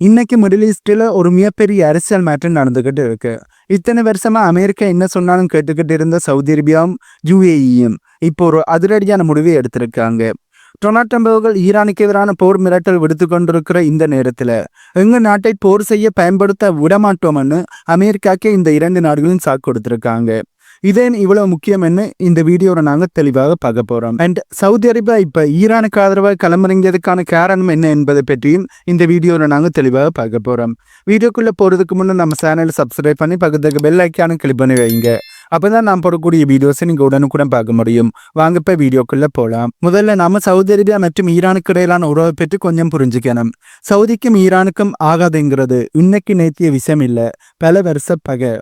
இன்னைக்கு மிடில் ஈஸ்டில் ஒரு மிகப்பெரிய அரசியல் மாற்றம் நடந்துக்கிட்டு இருக்கு. இத்தனை வருஷமா அமெரிக்கா என்ன சொன்னாலும் கேட்டுக்கிட்டு இருந்த சவுதி அரேபியாவும் யுஏஇயும் இப்போ ஒரு அதிரடியான முடிவை எடுத்திருக்காங்க. டொனால்ட் ட்ரம்ப் ஈரானுக்கு எதிரான போர் மிரட்டல் விடுத்து கொண்டிருக்கிற இந்த நேரத்தில் எங்கள் நாட்டை போர் செய்ய பயன்படுத்த விடமாட்டோம்னு அமெரிக்காக்கே இந்த இரண்டு நாடுகளும் சாக்கு கொடுத்துருக்காங்க. இதேன் இவ்வளவு முக்கியம்னு இந்த வீடியோவில் நாங்கள் தெளிவாக பார்க்க போகிறோம் அண்ட் சவுதி அரேபியா இப்போ ஈரானுக்கு ஆதரவாக களமிறங்கியதுக்கான காரணம் என்ன என்பதை பற்றியும் இந்த வீடியோவில் நாங்கள் தெளிவாக பார்க்க போகிறோம் வீடியோக்குள்ளே போகிறதுக்கு முன்னே நம்ம சேனலை சப்ஸ்கிரைப் பண்ணி பக்கத்துக்கு பெல் ஐக்கானும் கிளிக் பண்ணி வைங்க. அப்பதான் நான் போடக்கூடிய வீடியோஸை நீங்கள் உடனுக்குடன் பார்க்க முடியும். வாங்க இப்போ வீடியோக்குள்ளே போகலாம் முதல்ல நாம் சவுதி அரேபியா மற்றும் ஈரானுக்கு இடையிலான உறவை பற்றி கொஞ்சம் புரிஞ்சுக்கணும். சவுதிக்கும் ஈரானுக்கும் ஆகாதுங்கிறது இன்னைக்கு நேத்திய விஷயம் இல்லை. பல வருஷ பகை.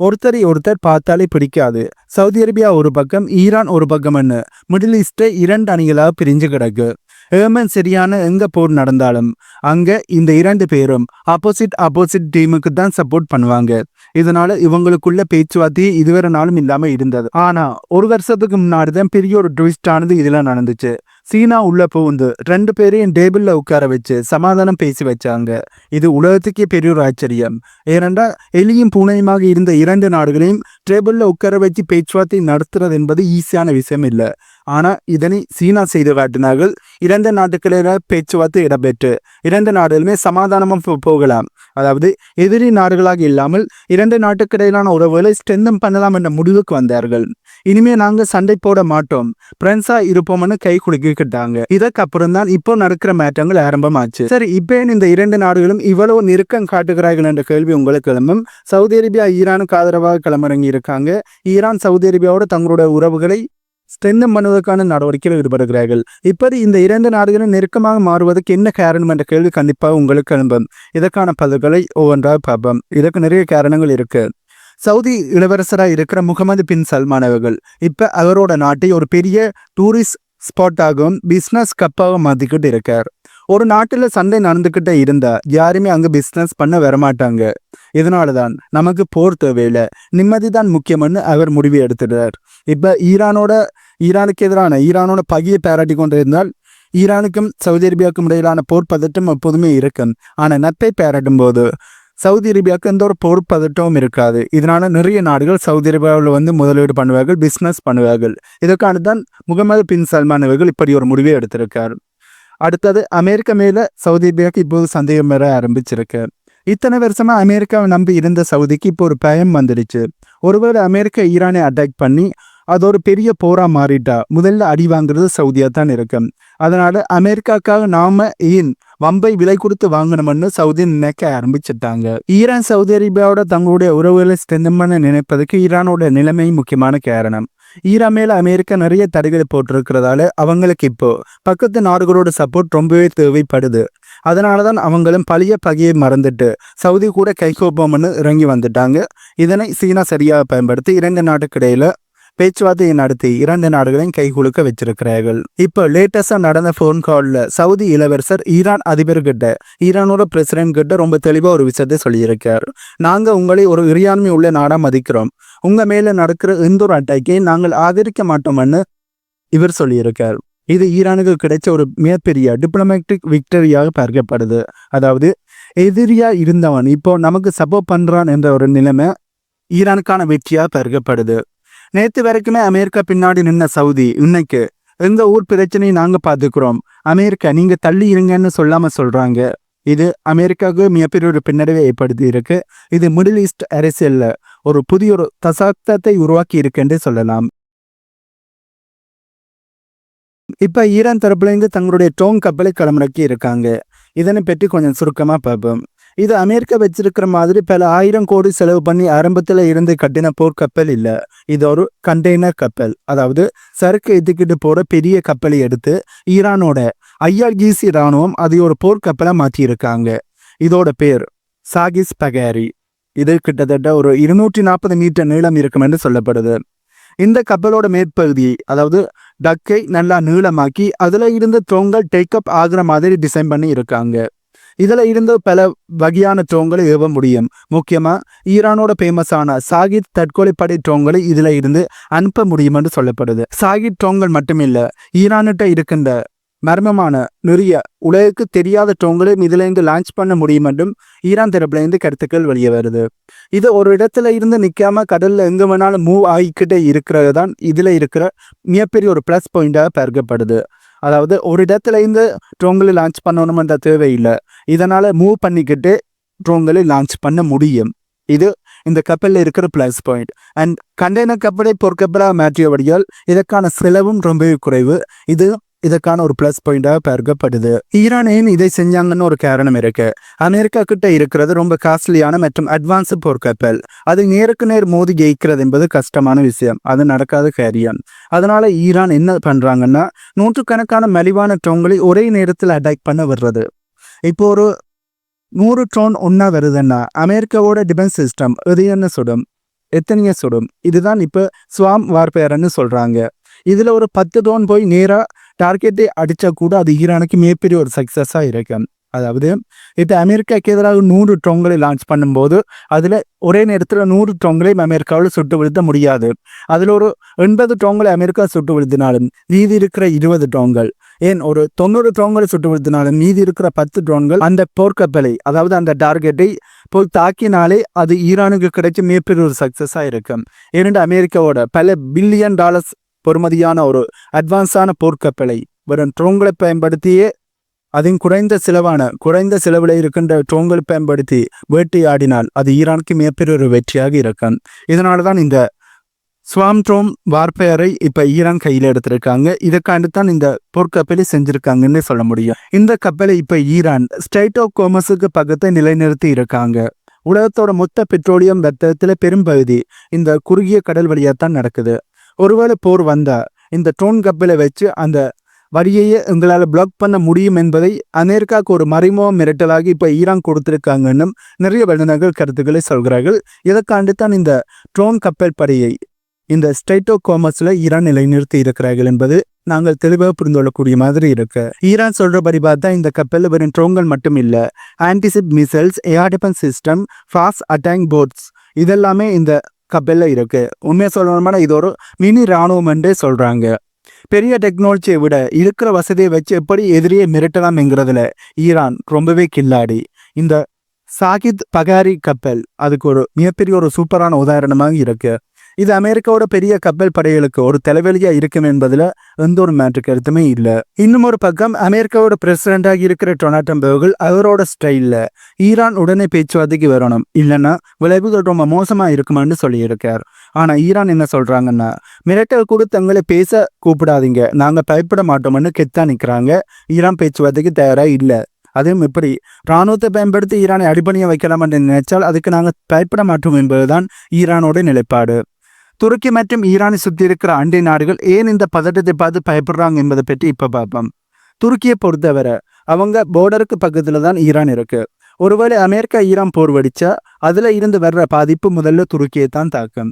ஒருத்தரை ஒருத்தர் பார்த்தாலே பிடிக்காது. சவுதி அரேபியா ஒரு பக்கம் ஈரான் ஒரு பக்கம்னு மிடில் ஈஸ்டே இரண்டு அணிகளாக பிரிஞ்சு கிடக்கு. ஏமன் சரியான எங்க போர் நடந்தாலும் அங்க இந்த இரண்டு பேரும் ஆப்போசிட் ஆப்போசிட் டீமுக்கு தான் சப்போர்ட் பண்ணுவாங்க. இதனால இவங்களுக்குள்ள பேச்சுவார்த்தையே இதுவரை நாளும் இல்லாம இருந்தது. ஆனா ஒரு வருஷத்துக்கு முன்னாடி தான் பெரிய ஒரு ட்விஸ்ட் ஆனது இதுல நடந்துச்சு. சீனா உள்ள புகுந்து ரெண்டு பேரையும் டேபிளில் உட்கார வச்சு சமாதானம் பேசி வச்சாங்க. இது உலகத்துக்கே பெரிய ஒரு ஆச்சரியம். ஏனென்றா எலியும் பூனையுமாக இருந்த இரண்டு நாடுகளையும் டேபிளில் உட்கார வச்சு பேச்சுவார்த்தை நடத்துறது என்பது ஈஸியான விஷயம் இல்லை. ஆனால் இதனை சீனா செய்து காட்டினார்கள். இரண்டு நாட்டுகளிட பேச்சுவார்த்தை இடம்பெற்று இரண்டு நாடுகளுமே சமாதானமாக போ- போகலாம். அதாவது எதிரி நாடுகளாக இல்லாமல் இரண்டு நாட்டுக்கிடையிலான உறவுகளை ஸ்ட்ரெந்தம் பண்ணலாம் என்ற முடிவுக்கு வந்தார்கள். இனிமே நாங்க சண்டை போட மாட்டோம். பிரெண்ட்ஸா இருப்போம்னு கை குலுக்கிக்கிட்டாங்க. இதற்கப்புறம் தான் இப்போ நடக்கிற மாற்றங்கள் ஆரம்பமாச்சு. சரி இப்போ இந்த இரண்டு நாடுகளும் இவ்வளவு நெருக்கம் காட்டுகிறார்கள் என்ற கேள்வி உங்களுக்கு கிளம்பும். சவுதி அரேபியா ஈரானுக்கு ஆதரவாக கிளம்பிறங்கி இருக்காங்க ஈரான் சவுதி அரேபியாவோட தங்களுடைய உறவுகளை ஸ்ட்ரென்தம் பண்ணுவதற்கான நடவடிக்கையில் ஈடுபடுகிறார்கள் இப்படி இந்த இரண்டு நாடுகளும் நெருக்கமாக மாறுவதற்கு என்ன காரணம் என்ற கேள்வி கண்டிப்பாக உங்களுக்கு எழும்பும் இதற்கான பதில்களை ஒவ்வொன்றாக பார்ப்போம் இதற்கு நிறைய காரணங்கள் இருக்கு சவுதி இளவரசராக இருக்கிற முகமது பின் சல்மான் அவர்கள் இப்போ அவரோட நாட்டை ஒரு பெரிய டூரிஸ்ட் ஸ்பாட்டாகவும் பிஸ்னஸ் கப்பாகவும் மாற்றிக்கிட்டு இருக்கார் ஒரு நாட்டில் சண்டை நடந்துக்கிட்டே இருந்தால் யாருமே அங்கே பிஸ்னஸ் பண்ண வரமாட்டாங்க. இதனால தான் நமக்கு போர் தேவையில்லை. நிம்மதி தான் முக்கியம்னு அவர் முடிவு எடுத்துடுறார். இப்போ ஈரானோட ஈரானுக்கு எதிரான ஈரானோட பகையை பாராட்டி கொண்டிருந்தால் ஈரானுக்கும் சவுதி அரேபியாவுக்கும் இடையிலான போர் பதட்டம் எப்போதுமே இருக்கும். ஆனால் நட்பை பாராட்டும் போது சவுதி அரேபியாவுக்கு எந்த ஒரு போர் பதட்டமும் இருக்காது. இதனால நிறைய நாடுகள் சவுதி அரேபியாவில் வந்து முதலீடு பண்ணுவார்கள் பிஸ்னஸ் பண்ணுவார்கள். இதற்கான தான் முகமது பின் சல்மான் அவர்கள் இப்படி ஒரு முடிவை எடுத்திருக்கார். அடுத்தது அமெரிக்கா மேல சவுதி அரேபியாவுக்கு இப்போது சந்தேகம் வர ஆரம்பிச்சிருக்கு. இத்தனை வருஷமா அமெரிக்காவை நம்பி இருந்த சவுதிக்கு இப்போ ஒரு பயம் வந்துடுச்சு. ஒருவேளை அமெரிக்கா ஈரானை அட்டாக் பண்ணி அது ஒரு பெரிய போரா மாறிட்டா முதல்ல அடி வாங்குறது சவுதியா தான் இருக்கும் அதனால அமெரிக்காக்காக நாம ஏன் வம்பை விலை கொடுத்து வாங்கணும்னு சவுதி நினைக்க ஆரம்பிச்சிட்டாங்க. ஈரான் சவுதி அரேபியாவோட தங்களுடைய உறவுகளை ஸ்ட்ரென்தன் பண்ண நினைப்பதற்கு ஈரானோட நிலைமை முக்கியமான காரணம். ஈரான் மேல அமெரிக்கா நிறைய தடைகளை போட்டிருக்கிறதால அவங்களுக்கு இப்போ பக்கத்து நாடுகளோட சப்போர்ட் ரொம்பவே தேவைப்படுது. அதனாலதான் அவங்களும் பழைய பகையை மறந்துட்டு சவுதி கூட கைகோப்பம்னு இறங்கி வந்துட்டாங்க. இதனை சீனா சரியாக பயன்படுத்தி இரண்டு நாட்டுக்கிடையில பேச்சுவார்த்தையை நடத்தி இரண்டு நாடுகளையும் கைகுலுக்க வச்சிருக்கிறார்கள். இப்போ லேட்டஸ்டா நடந்த ஃபோன் கால்ல சவுதி இளவரசர் ஈரான் அதிபர்கிட்ட ஈரானோட பிரசிடென்ட் கிட்ட ரொம்ப தெளிவா ஒரு விஷயத்தை சொல்லியிருக்கார். நாங்க உங்களை ஒரு இறையாண்மை உள்ள நாடா மதிக்கிறோம். உங்க மேல நடக்கிற எந்த ஒரு அட்டாக்கை நாங்கள் ஆதரிக்க மாட்டோம்னு இவர் சொல்லியிருக்கார். இது ஈரானுக்கு கிடைச்ச ஒரு மிகப்பெரிய டிப்ளமேட்டிக் விக்டரியாக பார்க்கப்படுது. அதாவது எதிரியா இருந்தவன் இப்போ நமக்கு சப்போர்ட் பண்றான் என்ற ஒரு நிலைமை ஈரானுக்கான வெற்றியாக பார்க்கப்படுது. நேற்று வரைக்குமே அமெரிக்கா பின்னாடி நின்ன சவுதி இன்னைக்கு எந்த ஊர் பிரச்சனையை நாங்கள் பார்த்துக்கிறோம். அமெரிக்கா நீங்கள் தள்ளி இருங்கன்னு சொல்லாமல் சொல்கிறாங்க இது அமெரிக்காவுக்கு மிகப்பெரிய ஒரு பின்னடைவை ஏற்படுத்தி இருக்கு. இது மிடில் ஈஸ்ட் அரசியலில் ஒரு புதிய ஒரு தசாப்தத்தை உருவாக்கி இருக்குன்றே சொல்லலாம். இப்போ ஈரான் தரப்புலேருந்து தங்களுடைய டோங் கப்பலை களமிறக்கி இருக்காங்க. இதனை பற்றி கொஞ்சம் சுருக்கமாக பார்ப்போம். இது அமெரிக்கா வச்சிருக்கிற மாதிரி பல ஆயிரம் கோடி செலவு பண்ணி ஆரம்பத்தில் இருந்து கட்டின போர்க்கப்பல் இல்லை. இது ஒரு கண்டெய்னர் கப்பல். அதாவது சரக்கு ஏத்திக்கிட்டு போகிற பெரிய கப்பலை எடுத்து ஈரானோட ஐஆர்ஜிசி ராணுவம் அதை ஒரு போர்க்கப்பலாக மாற்றியிருக்காங்க இதோட பேர் சாகிஸ் பகாரி. இது கிட்டத்தட்ட ஒரு இருநூற்றி நாற்பது மீட்டர் நீளம் இருக்கும் என்று சொல்லப்படுது. இந்த கப்பலோட மேற்பகுதி அதாவது டக்கை நல்லா நீளமாக்கி அதில் இருந்து தொங்கல் டேக்கப் ஆகுற மாதிரி டிசைன் பண்ணி இருக்காங்க. இதில் இருந்து பல வகையான ட்ரோன்களை ஏவ முடியும். முக்கியமாக ஈரானோட ஃபேமஸான சாகித் தற்கொலைப்படை ட்ரோன்களை இதில் இருந்து அனுப்ப முடியும் என்று சொல்லப்படுது. சாகித் ட்ரோன்கள் மட்டுமில்ல ஈரானிட்ட இருக்கின்ற மர்மமான நிறைய உலகுக்கு தெரியாத டோங்களையும் இதிலேருந்து லான்ச் பண்ண முடியும் என்றும் ஈரான் தரப்புலேருந்து கருத்துக்கள் வெளியே வருது. இது ஒரு இடத்துல இருந்து நிற்காம கடலில் எங்கே வேணாலும் மூவ் ஆகிக்கிட்டே இருக்கிறது தான் இதில் இருக்கிற மிகப்பெரிய ஒரு ப்ளஸ் பாயிண்டாக பார்க்கப்படுது அதாவது ஒரு இடத்துலேருந்து இருந்து லான்ச் பண்ணணுமென்ற தேவையில்லை. இதனால் மூவ் பண்ணிக்கிட்டு ட்ரோன்களை லான்ச் பண்ண முடியும். இது இந்த கப்பலில் இருக்கிற ப்ளஸ் பாயிண்ட் அண்ட் கண்டெய்னர் கப்பலை பொறுக்கப்பட மாற்றியபடியால் இதற்கான செலவும் ரொம்பவே குறைவு. இது இதற்கான ஒரு ப்ளஸ் பாயிண்டாக பார்க்கப்படுது ஈரான் ஏன் இதை செஞ்சாங்கன்னு ஒரு காரணம் இருக்கு. அமெரிக்கா கிட்ட இருக்கிறது ரொம்ப காஸ்ட்லியான மற்றும் அட்வான்ஸ் போர்க்கப்பல் அது நேருக்கு நேர் மோதி ஜெயிக்கிறது என்பது கஷ்டமான விஷயம். அது நடக்காத காரியம். அதனால ஈரான் என்ன பண்றாங்கன்னா நூற்றுக்கணக்கான மலிவான ட்ரோன்களை ஒரே நேரத்தில் அட்டாக் பண்ண விடுறது. இப்போ ஒரு நூறு ட்ரோன் ஒன்றா வருதுன்னா அமெரிக்காவோட டிஃபென்ஸ் சிஸ்டம் இது என்ன சுடும் எத்தனையோ சுடும் இதுதான் இப்போ ஸ்வாம் வார்பேர்னு சொல்கிறாங்க இதில் ஒரு பத்து ட்ரோன் போய் நேராக டார்கெட்டை அடித்தா கூட அது ஈரானுக்கு மிகப்பெரிய ஒரு சக்ஸஸாக இருக்கும் அதாவது இப்போ அமெரிக்காவுக்கு எதிராக நூறு டொங்கலை லான்ச் பண்ணும்போது அதில் ஒரே நேரத்தில் நூறு ட்ரோன்களையும் அமெரிக்காவில் சுட்டு வீழ்த்த முடியாது அதில் ஒரு எண்பது ட்ரோன்களை அமெரிக்கா சுட்டு வீழ்த்தினாலும் மீதி இருக்கிற இருபது ட்ரோன்கள் ஏன் ஒரு தொண்ணூறு ட்ரோன்களை சுட்டு வீழ்த்தினாலும் மீதி இருக்கிற பத்து ட்ரோன்கள் அந்த போர்க்கப்பலை அதாவது அந்த டார்கெட்டை போய் தாக்கினாலே அது ஈரானுக்கு கிடைச்ச மிகப்பெரிய ஒரு சக்ஸஸாக இருக்கும் ஏனென்று அமெரிக்காவோட பல பில்லியன் டாலர்ஸ் பொறுமதியான ஒரு அட்வான்ஸான போர்க்கப்பலை. வெறும் ட்ரோன்களை பயன்படுத்தியே அதன் குறைந்த செலவான குறைந்த செலவில் இருக்கின்ற ட்ரோன்களை பயன்படுத்தி வேட்டையாடினால் அது ஈரானுக்கு மிகப்பெரிய ஒரு வெற்றியாக இருக்கும். இதனால தான் இந்த ஸ்வாம் ட்ரோம் வார்பேரை இப்போ ஈரான் கையில் எடுத்திருக்காங்க. இதுக்காண்டு தான் இந்த போர்க்கப்பலை செஞ்சுருக்காங்கன்னு சொல்ல முடியும். இந்த கப்பலை இப்போ ஈரான் ஸ்டேட் ஆஃப் கோமஸுக்கு பக்கத்தை நிலைநிறுத்தி இருக்காங்க. உலகத்தோட மொத்த பெட்ரோலியம் வர்த்தகத்தில் பெரும்பகுதி இந்த குறுகிய கடல் வழியாக தான் நடக்குது. ஒருவேளை போர் வந்தால் இந்த ட்ரோன் கப்பலை வச்சு அந்த வரியையே எங்களால் பிளாக் பண்ண முடியும் என்பதை அமெரிக்காவுக்கு ஒரு மறைமுக மிரட்டலாகி இப்போ ஈரான் கொடுத்துருக்காங்கன்னும் நிறைய வல்லுநர்கள் கருத்துக்களை சொல்கிறார்கள். இதற்காண்டு தான் இந்த ட்ரோன் கப்பல் படையை இந்த ஸ்டேட்டோ கோமஸில் ஈரான் நிலைநிறுத்தி இருக்கிறார்கள் என்பது நாங்கள் தெளிவாக புரிந்து கொள்ளக்கூடிய மாதிரி இருக்கு. ஈரான் சொல்றபடி பார்த்தா இந்த கப்பலில் வெறும் ட்ரோன்கள் மட்டும் இல்லை anti ship missiles air defence system fast attack boats இதெல்லாமே இந்த கப்பலில் இருக்கு. உண்மையாக சொல்லணும்னா இது ஒரு மினி ராணுவம் என்றே பெரிய டெக்னாலஜியை விட இருக்கிற வசதியை வச்சு எப்படி எதிரியை மிரட்டலாம்ங்கிறதுல ஈரான் ரொம்பவே கில்லாடி. இந்த சாகித் பகாரி கப்பல் அதுக்கு ஒரு மிகப்பெரிய ஒரு சூப்பரான உதாரணமாக இருக்குது இது அமெரிக்காவோட பெரிய கப்பல் படைகளுக்கு ஒரு தலைவலியா இருக்கும் என்பதுல எந்த ஒரு மாற்று கருத்துமே இல்லை. இன்னும் ஒரு பக்கம் அமெரிக்காவோட பிரசிடண்டாக இருக்கிற டொனால்ட் அவர்கள் அவரோட ஸ்டைல்ல ஈரான் உடனே பேச்சுவார்த்தைக்கு வரணும். இல்லைன்னா விளைவுகள் ரொம்ப மோசமா இருக்குமான்னு சொல்லியிருக்கார். ஆனா ஈரான் என்ன சொல்றாங்கன்னா மிரட்டல் கூட தங்களை பேச கூப்பிடாதீங்க. நாங்க பயப்பட மாட்டோம்னு கெத்தா நிக்கிறாங்க. ஈரான் பேச்சுவார்த்தைக்கு தயாரா இல்லை. அதுவும் எப்படி இராணுவத்தை பயன்படுத்தி ஈரானை அடிப்பணிய வைக்கலாம் என்று நினைச்சால் அதுக்கு நாங்கள் பயப்பட மாட்டோம் என்பதுதான் ஈரானோட நிலைப்பாடு. துருக்கி மற்றும் ஈரானை சுற்றி இருக்கிற அண்டை நாடுகள் ஏன் இந்த பதட்டத்தை பார்த்து பயப்படுறாங்க என்பதை பற்றி இப்ப பார்ப்போம். துருக்கியை பொறுத்தவரை அவங்க போர்டருக்கு பக்கத்துல தான் ஈரான் இருக்கு. ஒருவேளை அமெரிக்கா ஈரான் போர் வெடிச்சா அதுல இருந்து வர்ற பாதிப்பு முதல்ல துருக்கியை தான் தாக்கும்.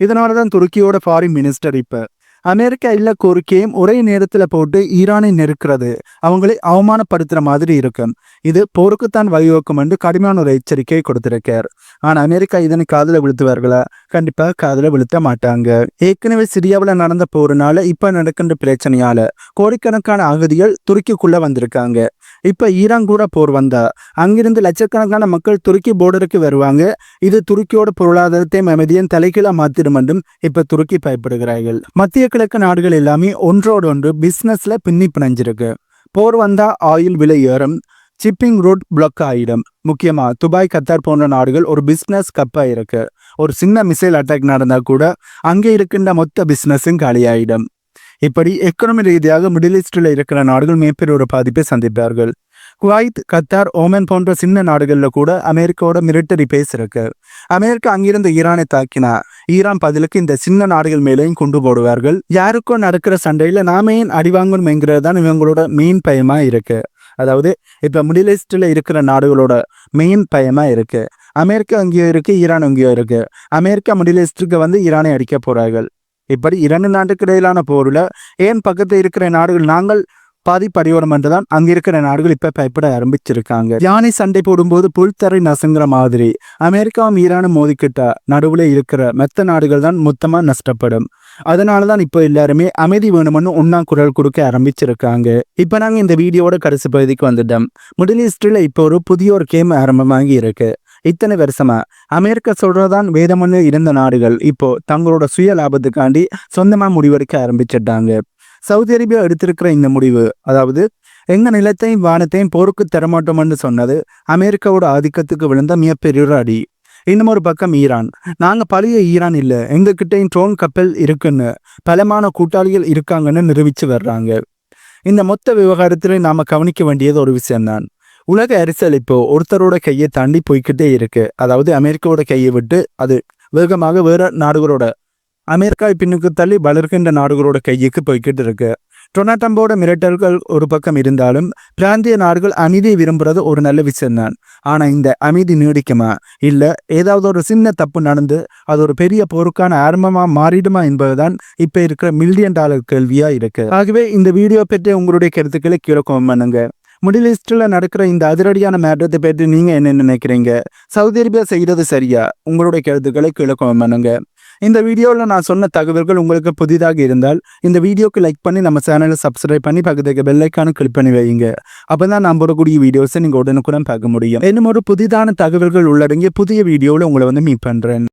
இதனால தான் துருக்கியோட ஃபாரின் மினிஸ்டர் இப்ப அமெரிக்கா எல்லா கோரிக்கையும் ஒரே நேரத்துல போட்டு ஈரானை நெருக்கிறது. அவங்களை அவமானப்படுத்துற மாதிரி இருக்கும். இது போருக்குத்தான் வழிவகுக்கும் என்று கடுமையான ஒரு எச்சரிக்கை கொடுத்திருக்கார். ஆனா அமெரிக்கா இதனை காதில் விழுத்துவார்களா? கண்டிப்பா காதில் விழுத்த மாட்டாங்க. ஏற்கனவே சிரியாவில் நடந்த போருனால இப்ப நடக்கின்ற பிரச்சனையால கோடிக்கணக்கான அகதிகள் துருக்கிக்குள்ள வந்திருக்காங்க. இப்போ ஈரான் கூட போர் வந்தா. அங்கிருந்து லட்சக்கணக்கான மக்கள் துருக்கி போர்டருக்கு வருவாங்க. இது துருக்கியோட பொருளாதாரத்தையும் அமைதியும் தலைகீழா மாத்திடும் என்றும் இப்ப துருக்கி பயப்படுகிறார்கள். மத்திய கிழக்கு நாடுகள் எல்லாமே ஒன்றோடு ஒன்று பிசினஸ்ல பின்னி பிணைஞ்சிருக்கு போர் வந்தா ஆயில் விலை ஏறும். சிப்பிங் ரூட் பிளாக் ஆயிடும். முக்கியமாக துபாய் கத்தார் போன்ற நாடுகள் ஒரு பிஸ்னஸ் கப்பாக இருக்கு. ஒரு சின்ன மிசைல் அட்டாக் நடந்தால் கூட அங்கே இருக்கின்ற மொத்த பிஸ்னஸும் காலியாயிடும். இப்படி எக்கனமி ரீதியாக மிடில் ஈஸ்டில் இருக்கிற நாடுகள் மிகப்பெரிய ஒரு பாதிப்பை சந்திப்பார்கள். குவைத் கத்தார் ஓமன் போன்ற சின்ன நாடுகளில் கூட அமெரிக்காவோட மிலிட்டரி பேஸ் இருக்கு. அமெரிக்கா அங்கிருந்து ஈரானை தாக்கினா ஈரான் பதிலுக்கு இந்த சின்ன நாடுகள் மேலேயும் கொண்டு போடுவார்கள். யாருக்கும் நடக்கிற சண்டையில் நாம ஏன் அடி வாங்கணும்ங்கிறது தான் இவங்களோட மெயின் பயமா இருக்கு. அதாவது இப்போ மிடில் ஈஸ்டில் இருக்கிற நாடுகளோட மெயின் பயமா இருக்கு. அமெரிக்கா அங்கேயோ இருக்கு ஈரான் அங்கேயோ இருக்கு. அமெரிக்கா மிடில் ஈஸ்டுக்கு வந்து ஈரானை அடிக்க போறார்கள். இப்படி இரண்டு நாட்டுக்கு இடையிலான போரில் ஏன் பக்கத்தில் இருக்கிற நாடுகள் நாங்கள் பாதி படியோரம் என்றுதான் அங்க இருக்கிற நாடுகள் இப்ப பயப்பட ஆரம்பிச்சிருக்காங்க. யானை சண்டை போடும்போது புல்தரை நசுங்கிற மாதிரி அமெரிக்காவும் ஈரானும் மோதிக்கிட்ட நடுவுல இருக்கிற மெத்த நாடுகள் தான் மொத்தமா நஷ்டப்படும். அதனால தான் இப்போ எல்லாருமே அமைதி வேணும்னு ஒன்னா குரல் கொடுக்க ஆரம்பிச்சிருக்காங்க. இப்போ நாங்கள் இந்த வீடியோட கடைசி பகுதிக்கு வந்துட்டோம். மிடில் ஈஸ்டில் இப்போ ஒரு புதிய ஒரு கேம் ஆரம்பமாகி இருக்கு. இத்தனை வருஷமா? அமெரிக்கா சொல்றதான் வேதமனு இருந்த நாடுகள். இப்போ தங்களோட சுய லாபத்துக்காண்டி சொந்தமா முடிவெடுக்க ஆரம்பிச்சிட்டாங்க. சவுதி அரேபியா எடுத்திருக்கிற இந்த முடிவு அதாவது எங்க நிலத்தையும் வானத்தையும் போருக்கு தரமாட்டோம்னு சொன்னது அமெரிக்காவோட ஆதிக்கத்துக்கு விழுந்த மிகப்பெரிய ஒரு அடி. இன்னும் ஒரு பக்கம் ஈரான். நாங்க பழைய ஈரான் இல்ல எங்ககிட்டையும் ட்ரோன் கப்பல் இருக்குன்னு பலமான கூட்டாளிகள் இருக்காங்கன்னு நிரூபிச்சு வர்றாங்க. இந்த மொத்த விவகாரத்துல நாம கவனிக்க வேண்டியது ஒரு விஷயம்தான். உலக அரசியல் இப்போ ஒருத்தரோட கையை தாண்டி போய்க்கிட்டே இருக்கு. அதாவது அமெரிக்காவோட கையை விட்டு அது வேகமாக வேற நாடுகளோட அமெரிக்கா பின்னுக்கு தள்ளி வளர்கின்ற நாடுகளோட கையுக்கு போய்கிட்டு இருக்கு. டொனாட்டம்போட மிரட்டல்கள் ஒரு பக்கம் இருந்தாலும் பிராந்திய நாடுகள் அமைதியை விரும்புறது ஒரு நல்ல விஷயம்தான். ஆனா இந்த அமைதி நீடிக்குமா? இல்ல ஏதாவது ஒரு சின்ன தப்பு நடந்து அது ஒரு பெரிய போருக்கான ஆரம்பமா மாறிடுமா என்பதுதான் இப்ப இருக்கிற மில்லியன் டாலர் கேள்வியா இருக்கு. ஆகவே இந்த வீடியோ பற்றி உங்களுடைய கருத்துக்களை கீழே comment மிடில் ஈஸ்டில் நடக்கிற இந்த அதிரடியான மேட்டத்தை பற்றி நீங்கள் என்ன நினைக்கிறீங்க? சவுதி அரேபியா செய்கிறது சரியா? உங்களுடைய கருத்துக்களை கீழே பண்ணுங்க. இந்த வீடியோவில் நான் சொன்ன தகவல்கள் உங்களுக்கு புதிதாக இருந்தால் இந்த வீடியோக்கு லைக் பண்ணி நம்ம சேனலை சப்ஸ்கிரைப் பண்ணி பக்கத்துக்கு பெல்லைக்கான கிளிக் பண்ணி வைங்க அப்போ தான் நான் போடக்கூடிய வீடியோஸை நீங்கள் உடனுக்குடன் பார்க்க முடியும். இன்னும் ஒரு புதிதான தகவல்கள் உள்ளடங்கிய புதிய வீடியோவில் உங்களை வந்து மீட் பண்ணுறேன்